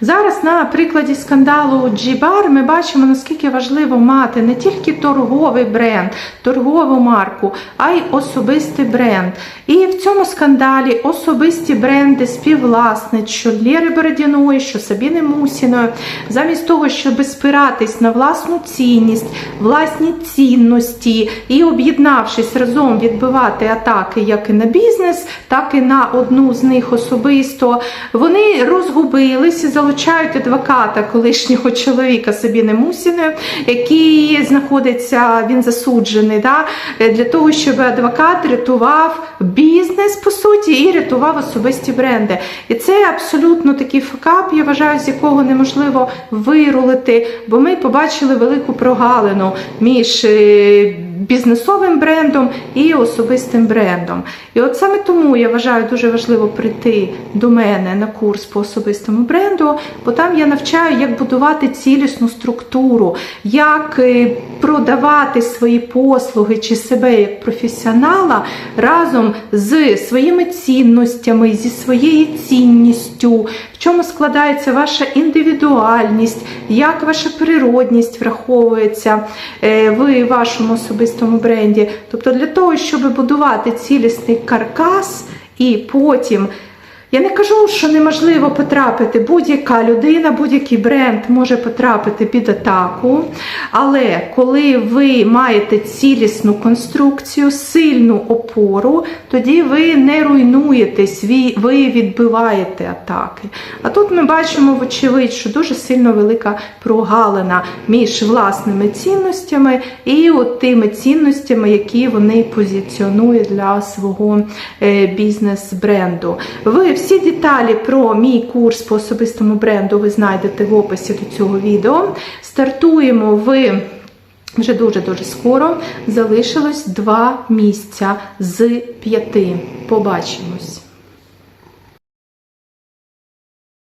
Зараз на прикладі скандалу G-Bar ми бачимо, наскільки важливо мати не тільки торговий бренд, торгову марку, а й особистий бренд. І в цьому скандалі особисті бренди співвласниць, що Лєри Бородяної, що Сабіни Мусіної, замість того, щоб спиратись на власну цінність, власні цінності і об'єднавшись разом відбивати атаки як і на бізнес, так і на одну з них особисто, вони розгубились і залучають адвоката колишнього чоловіка Сабіни Мусіної, який знаходиться, він засуджений, да, для того, щоб адвокат рятував бізнес, по суті, і рятував особисті бренди. І це абсолютно такий факап, я вважаю, з якого неможливо вирулити, бо ми побачили велику прогалину між е, бізнесовим брендом і особистим брендом. І от саме тому я вважаю дуже важливо прийти до мене на курс по особистому бренду, бо там я навчаю, як будувати цілісну структуру, як е, продавати свої послуги чи себе як професіонала разом з своїми цінностями, зі своєю цінністю, в чому складається ваша індивідуальність, як ваша природність враховується е, в вашому особистому бренді. Тобто для того, щоб будувати цілісний каркас і потім. Я не кажу, що неможливо потрапити. Будь-яка людина, будь-який бренд може потрапити під атаку. Але коли ви маєте цілісну конструкцію, сильну опору, тоді ви не руйнуєтесь, ви- відбиваєте атаки. А тут ми бачимо, вочевидь, що дуже сильно велика прогалина між власними цінностями і от тими цінностями, які вони позиціонують для свого е, бізнес-бренду. Ви всі деталі про мій курс по особистому бренду ви знайдете в описі до цього відео. Стартуємо в вже дуже-дуже скоро. Залишилось два місця з п'яти. Побачимось!